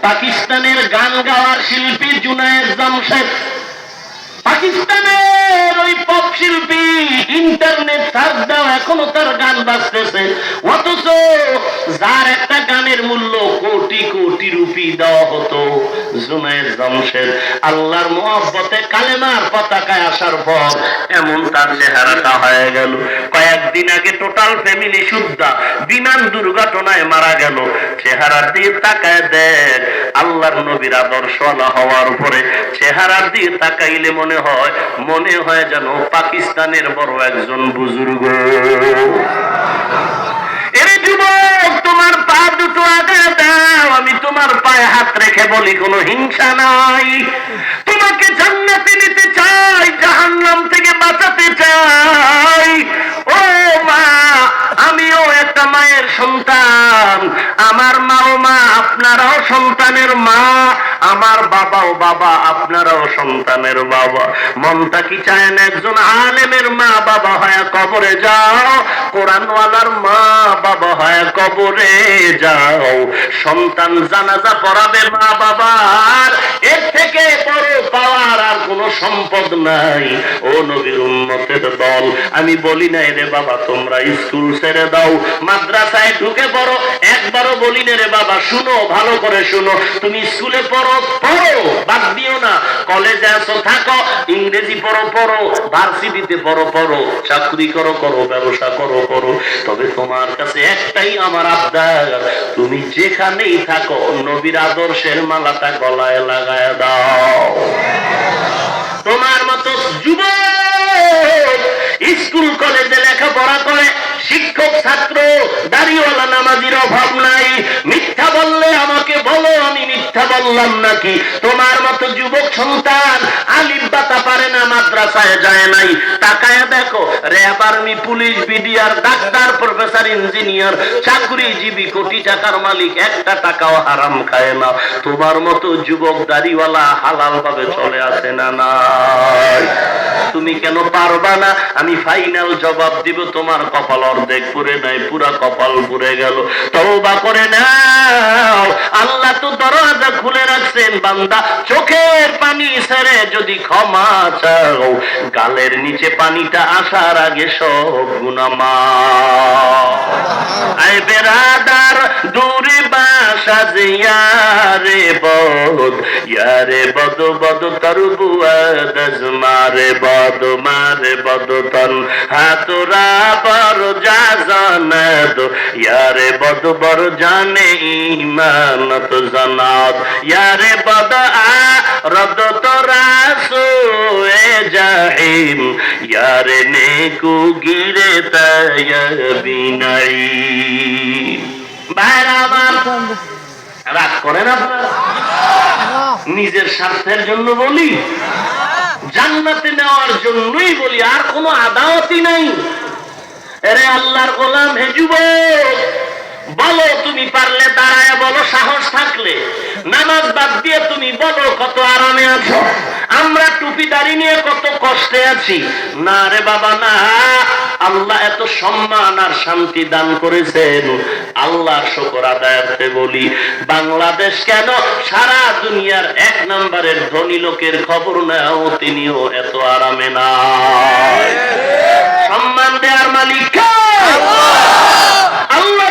পাকিস্তানের গান গাওয়ার শিল্পী জামশেদ। পাকিস্তানের ওই পপ শিল্পী ইন্টারনেট সার্চ দাও এখনও তার গান অথচ যার একটা গানের মূল্য কোটি কোটি রুপি দেওয়া হতো জুনায়েদ জামশেদ। আল্লাহর মোহাব্বতে কালেমার পতাকায় আসার পর এমন তার চেহারাটা হয়ে গেল। কয়েকদিন আগে টোটাল ফ্যামিলি শুদ্ধা। বিমান দুর্ঘটনায় মারা গেল। চেহারার দিয়ে তাকায় দেখ, আল্লাহর নবীর আদর্শওয়ালা হওয়ার উপরে চেহারার দিয়ে তাকাইলে মনে হয় মনে হয় যেন পাকিস্তানের বড় একজন বুজুর্গ। এরে যুবক, তোমার পা দুটো আগে দাও, আমি তোমার পায়ে হাত রেখে বলি, কোনো হিংসা নাই। তোমাকে জান্নাতে নিতে চাই, জাহান্নাম থেকে বাঁচাতে চাই ও মা আমিও একটা মায়ের সন্তান আমার মাও মা আপনারাও সন্তানের মা আমার বাবাও বাবা, আপনারাও সন্তানের বাবা। মনটা কি চায় একজন আলেমের মা বাবা হয় কবরে যাও? কোরআনওয়ালার মা বাবা হয় কবরে যাও। সন্তান জানাজা পড়াবে মা বাবার। এর থেকে বড় পাওয়ার আর কোনো সম্পদ নাই। ও নবীর উন্মতের দল, আমি বলি না রে বাবা, তোমরা স্কুল ছেড়ে দাও। মাদ্রাসায় ঢুকে পড়ো, একবারও বলি না রে বাবা, শুনো, ভালো করে শুনো। তুমি স্কুলে পড়ো তোমার তুমি যেখানেই থাকো, নবীর আদর্শের মালাটা গলায় লাগায় দাও। তোমার মতো যুবক স্কুল, কলেজে লেখাপড়া করে শিক্ষক, ছাত্র, দাড়িওয়ালা, নামাজির অভাব নাই বললে আমাকে বলো, আমি মিথ্যা বললাম নাকি? তোমার মতো যুবক সন্তান আলিফ বাতা পারে না, মাদ্রাসায় যায় নাই। তাকায় দেখো, RAB army, police, BDR, doctor, professor, engineer, চাকরিজীবী, কোটি টাকার মালিক, একটা টাকাও হারাম খায় না। তোমার মতো যুবক দাড়িওয়ালা হালাল ভাবে চলে আসে না, নাই। তুমি কেন পারবা না? আমি ফাইনাল জবাব দিব, তোমার কপাল অর্ধেক পুরে নাই, পুরা কপাল পুরে গেল। তওবা করে নাও। আল্লাহ তো দরজা খুলে রাখছেন, বান্দা। চোখের পানি ছেড়ে যদি ক্ষমা চাও, গালের নিচে পানিটা আসার আগে সব গুনামা আই বেরাদার, দূরে ইয়ারে বদ ইয়ারে বদ বদ তরবুয়া দজ মারে বদ মারে বদ তন হাতুরা বর যা জানাদ ইয়ারে বদ বর জানে ইমানত জানাদ ইয়ারে বদ আ রদ তোরা সোয়ে জাহিম ইয়ারে নেকু গিরে তায়াবিনাই বাইরা আমার রাগ করেন আপনারা? নিজের স্বার্থের জন্য বলি জান্নাতে নেওয়ার জন্যই বলি আর কোনো আদাওয়াতি নাই। এরে আল্লাহর গোলাম হে যুবক বলো তুমি পারলে দাঁড়ায় বলো সাহস থাকলে। নামাজ বাদ দিয়ে তুমি বলো কত আরামে আছো। আমরা টুপি দাড়ি নিয়ে কত কষ্টে আছি। না রে বাবা না। আল্লাহ এত সম্মান আর শান্তি দান করেছেন। আল্লাহর শকর আদায়াতে বলি, বাংলাদেশ কেন সারা দুনিয়ার এক নম্বরের ধনী লোকের খবর নাও, তিনিও এত আরামে না। সম্মান দেওয়ার মালিক আল্লাহ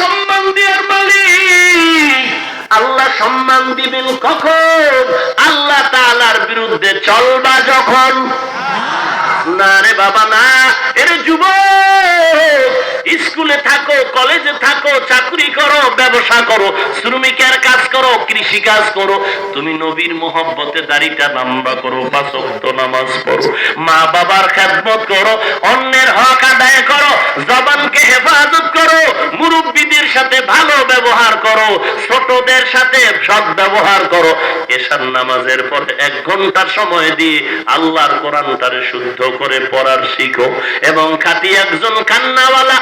সম্মান দেওয়ার মালিক। আল্লাহ সম্মান দিবেন কখন? আল্লাহ তালার বিরুদ্ধে চলবা যখন। না রে বাবা, না স্কুলে থাকো, কলেজে থাকো, চাকরি করো, ব্যবসা করো, শ্রমিকের কাজ করো কৃষি কাজ করো, তুমি নবীর মোহব্বতে দাড়িটা লম্বা করো পাঁচক্ত নামাজ পড়ো, মা বাবার খেদমত করো, অন্যের হক আদায় করো, জবানকে হেফাজত করো, মুরব্বীদের সাথে ভালো ব্যবহার করো, ছোটদের সাথে সৎ ব্যবহার করো, এশার নামাজের পর এক ঘণ্টার সময় দিয়ে আল্লাহর কোরআনটারে শুদ্ধ করে পড়ার শিখো, এবং খাটি একজন কান্নাওয়ালা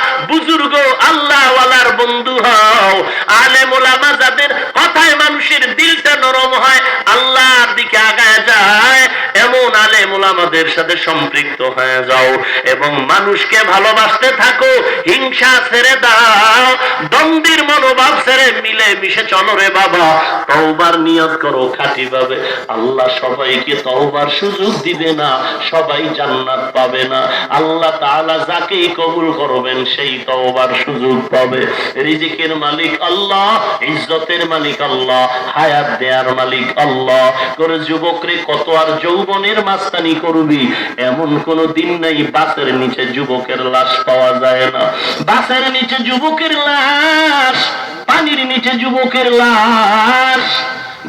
বুজুর্গ, আল্লাহওয়ালার বন্ধু হও। আলেম ওলামা যাদের কথায় মানুষের দিলটা নরম হয়, আল্লাহর দিকে আগায় যায়, এমন আলেম আলেমুল আমাদের সাথে সম্পৃক্ত হয়ে যাও এবং মানুষকে ভালোবাসতে থাকো, হিংসা ছেড়ে দাও, দ্বন্দ্বের মনোভাব ছেড়ে মিলে মিশে চলো রে বাবা। তওবার নিয়ত করো খাঁটি ভাবে আল্লাহ সবাইকে তওবার সুযোগ দিবে না, সবাই জান্নাত পাবে না। আল্লাহ তাআলা যাকেই কবুল করবেন সেই তওবার সুযোগ পাবে। রিজিকের মালিক আল্লাহ, ইজ্জতের মালিক আল্লাহ, হায়াত দেয়ার মালিক আল্লাহ। করে যুবকরে কত আর যৌবনের মাস্তানি করবি? এমন কোন দিন নাই বাসের নিচে যুবকের লাশ পাওয়া যায় না। বাসের নিচে যুবকের লাশ, পানির নিচে যুবকের লাশ,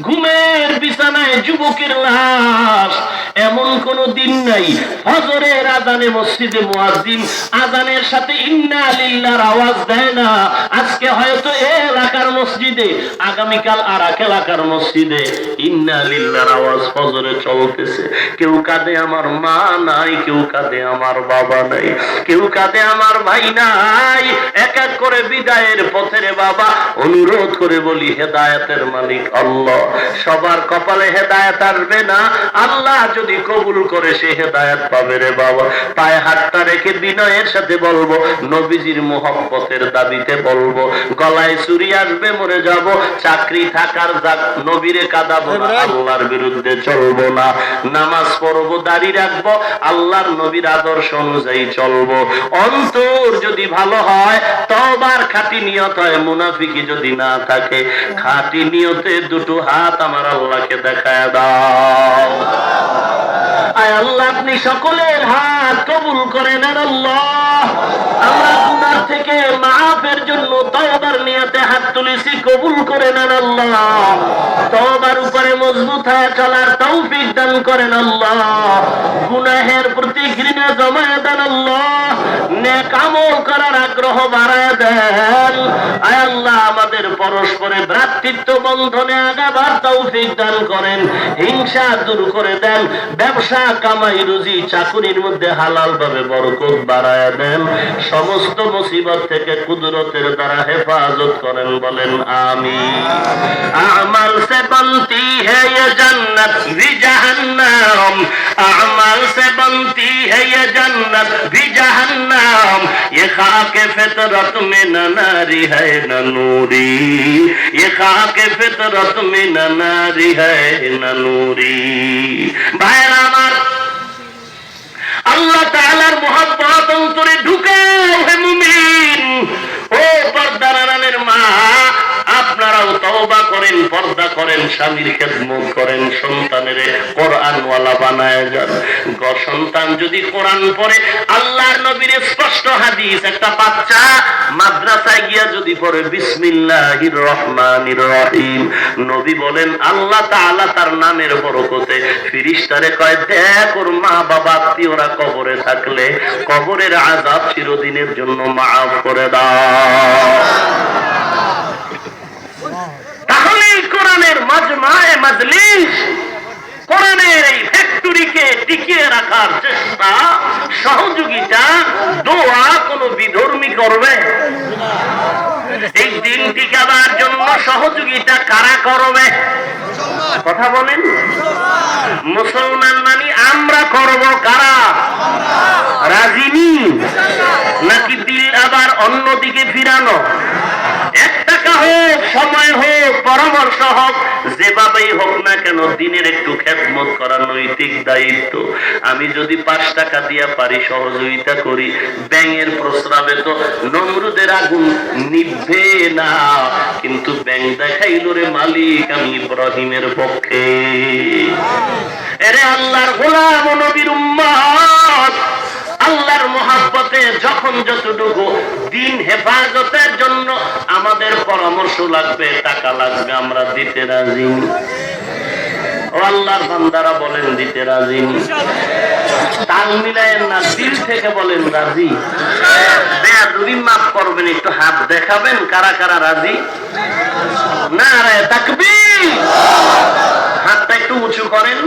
ঘুমের বিছানায় যুবকের লাশ এমন কোন দিন নাই। ফজরের আজানে মসজিদে মুয়াজ্জিন আজানের সাথে ইন্না লিল্লাহর আওয়াজ দেয় না। আজকে হয়তো এ এলাকার মসজিদে, আগামীকাল আর এক এলাকার মসজিদে ইন্না লিল্লাহর আওয়াজ ফজরে চলতেছে। কেউ কাঁদে আমার মা নাই, কেউ কাঁদে আমার বাবা নাই, কেউ কাঁদে আমার ভাই নাই। এক এক করে বিদায়ের পথের বাবা অনুরোধ করে বলি, হেদায়েতের মালিক আল্লাহ। সবার কপালে হেদায়েত আসবে না। আল্লাহ যদি কবুল করে সে হেদায়েত পাবে রে বাবা। পায়ে হাতটা রেখে বিনয়ের সাথে বলব নবীজির মোহব্বতের দাবিতে বলব গলায় চুরি আসবে মরে যাব চাকরি থাকার যাক নবীরে কাঁদাবো না আল্লাহর বিরুদ্ধে চলবো না। নামাজ পড়ব দাড়ি রাখব আল্লাহর নবীর আদর্শ অনুযায়ী চলবো। অন্তর যদি ভালো হয় তবার খাঁটি নিয়ত হয় মুনাফিকি যদি না থাকে খাঁটি নিয়তে দুটো হাত আমার আল্লাহকে দেখায় দাও। আয় আল্লাহ, আপনি সকলের হাত কবুল করেন আল্লাহ, আমরা গুনার থেকে মাফের জন্য তওবার নিয়তে হাত তুলেছি, কবুল করে নেন আল্লাহ। তওবার উপরে মজবুত হয়ে চলার তৌফিক দান করেন, আল্লাহ। গুনাহের প্রতি ঘৃণা জমায় দেন, আল্লাহ। নেক করার আগ্রহ বাড়ায় দেন। আয় আল্লাহ আমাদের পরস্পরে ভ্রাতৃত্ব বন্ধনে আগাবার তৌফিক দান করেন, হিংসা দূর করে দেন, ব্যবসা, কামাই, রুজি, চাকুরির মধ্যে হালাল ভাবে বরকত বাড়ায় দেন। সমস্ত মুসিবত থেকে কুদরতের দ্বারা হেফাজত করেন বলেন আমি আমাল সে বন্তি হে জান্নাত বি জাহান্নাম। আমাল সে বন্তি ہے جنت بھی جہنم یہ خاک فطرت میں نہ ناری ہے نہ نوری یہ خاک فطرت میں نہ ناری ہے نہ نوری بھائی আমার আল্লাহ তাআলার মহব্বত অন্তরে ঢুকে হে মুমিন ও পর্দারানের মা আপনারাও তওবা করেন, পর্দা করেন, স্বামীর খেদমত করেন, সন্তানের কোরআনওয়ালা বানায় যান। সন্তান, যদি কোরআন পড়ে, আল্লাহর নবীর স্পষ্ট হাদিস, একটা বাচ্চা মাদ্রাসায় গিয়া যদি পড়ে, বিসমিল্লাহির রহমানির রহিম। নবী বলেন, আল্লাহ তাআলা তার নামের বরকতে ফিরিস্তারে কয়, দেখ ওর মা বাবা আত্মীয়রা কবরে থাকলে কবরের আযাব চিরদিনের জন্য মাফ করে দাও। এই কোরআনের মাজমায়ে মাজলিস কোরআনের এই ফ্যাক্টরিকে টিকিয়ে রাখার চেষ্টা, সহযোগিতা, দোয়া কোন বিধর্মী করবে? এই দিন টিকাবার জন্য সহযোগিতা কারা করবে? কথা বলেন। মুসলমান মানে আমরা করব কারা? রাজিনী নাকি দিল আবার অন্যদিকে ফিরানো? এক টাকা হোক সময় হোক, পরামর্শ হোক, যেভাবেই হোক না কেন, দিনের একটু খেদমত করা নৈতিক দায়িত্ব। আমি যদি পাঁচ টাকা দিয়া পারি, সহযোগিতা করি, ব্যাঙের প্রস্রাবে তো নমরুদের আগুন নিভবে না। কিন্তু ব্যাং দেখাইল রে মালিক, আমি ইব্রাহিমের পক্ষে। এরে আল্লাহর গোলাম নবীর উম্মত আল্লাহর মহাব্বতে যখন যতটুকু দিন হেফাজতের জন্য আমাদের পরামর্শ লাগবে, টাকা লাগবে, আমরা দিতে রাজি। আল্লাহর বান্দারা বলেন, দিতে রাজি। তাল মিলায়েন না, দিল থেকে বলেন, রাজি। বেয়াদুবি মাফ করবেন, একটু হাত দেখাবেন, কারা কারা রাজি? না রে তাকবি হাতটা একটু উঁচু করেন।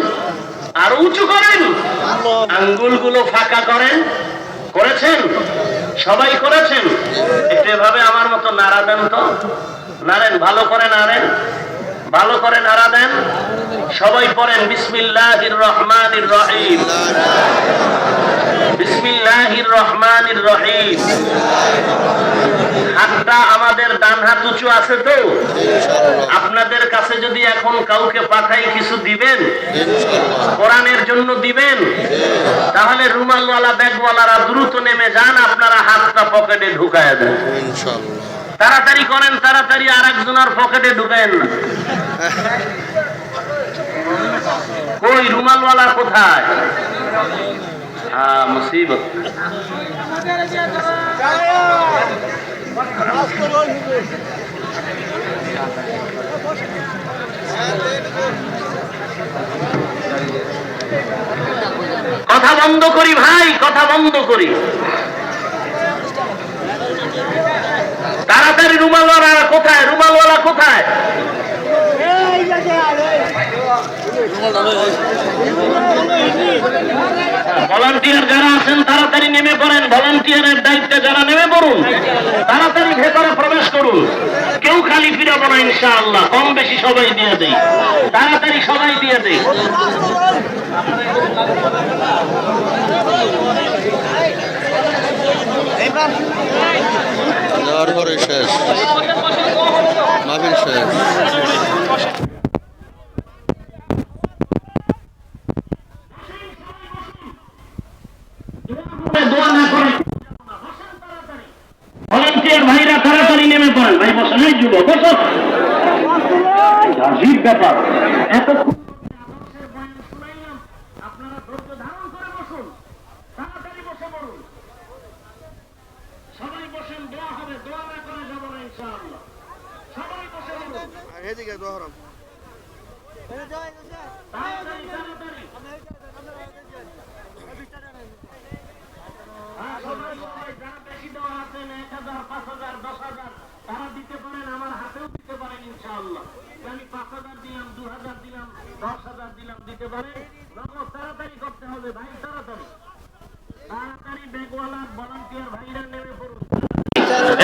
আর উঁচু করেন। আঙ্গুলগুলো ফাঁকা করেন। করেছেন? সবাই করেছেন? এভাবে আমার মতো নাড়া দেন তো। নাড়েন, ভালো করে নাড়েন। ভালো করে নাড়া দেন। সবাই পড়েন, বিসমিল্লাহির রহমানির রহিম। বিসমিল্লাহির রহমানির রহিম। হাতটা আমাদের ডান হাত উঁচু আছে তো? আপনাদের কাছে যদি এখন কাউকে পাঠাই কিছু দিবেন? কোরআনের জন্য দিবেন? তাহলে রুমালওয়ালা ব্যাগওয়ালারা দ্রুত নেমে যান আপনারা হাতটা পকেটে ঢুকায় দেন। তাড়াতাড়ি করেন তাড়াতাড়ি আর একজনের পকেটে ঢুকায়েন না। কই রুমালওয়ালা কোথায়? মুসিবত। কথা বন্ধ করি ভাই কথা বন্ধ করি। তাড়াতাড়ি রুমালওয়ালা কোথায়? রুমালওয়ালা কোথায়? ভলান্টিয়ার যারা আছেন, তাড়াতাড়ি নেমে পড়েন। ভলান্টিয়ারের দায়িত্বে যারা নেমে পড়ুন, তাড়াতাড়ি ভেতরে প্রবেশ করুন। কেউ খালি ফিরাবো না, ইনশাআল্লাহ। কম বেশি সবাই দিয়ে দেই। তাড়াতাড়ি সবাই দিয়ে দেই। শেষ। মাহফিল শেষ। ভাইরা তাড়াতাড়ি নেমে পড়েন। ভাই বসেন এই যুব বসো। আজীব ব্যাপার। এত আপনারা ধৈর্য ধারণ করে বসুন। তাড়াতাড়ি বসে পড়ুন। সবাই বসেন, দোয়া হবে, দোয়া না করে যাব না ইনশাআল্লাহ। দশ হাজার তারা দিতে পারেন আমার হাতেও দিতে পারেন ইনশাআল্লাহ আমি পাঁচ হাজার দিলাম দু হাজার দিলাম দশ হাজার দিলাম দিতে তাড়াতাড়ি করতে হবে ভাই তাড়াতাড়ি তাড়াতাড়ি ভাইরা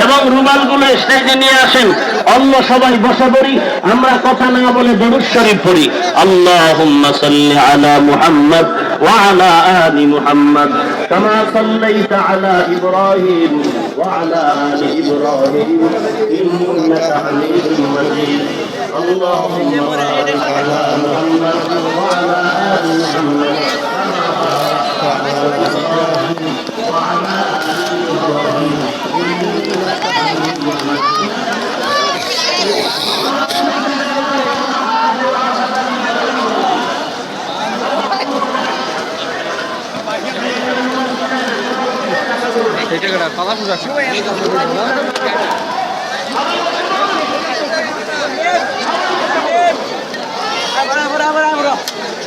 এবং রুমালগুলো স্টেজে নিয়ে আসেন অন্য সবাই বসে পড়ি আমরা কথা না বলে দরুদ শরীফ পড়ি আল্লাহুম্মা সাল্লি আলা মুহাম্মদ ওয়া আলা আলি মুহাম্মদ কামা সাল্লাইতা আলা ইব্রাহিম ওয়া আলা আলি ইব্রাহিম ইন্নাকা হামিদুম মাজিদ اللهم بارك على محمد وعلى ال محمد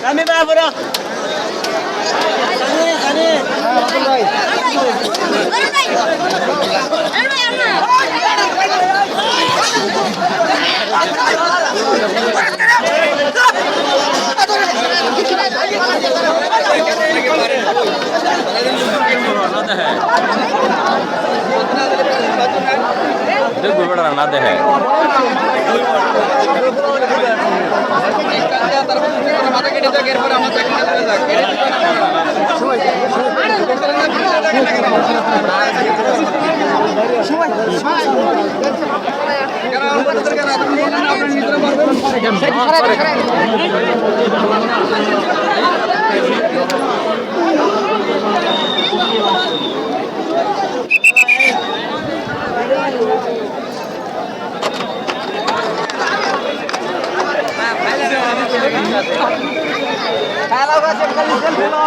Kami नाते है दुख विवरण नाते है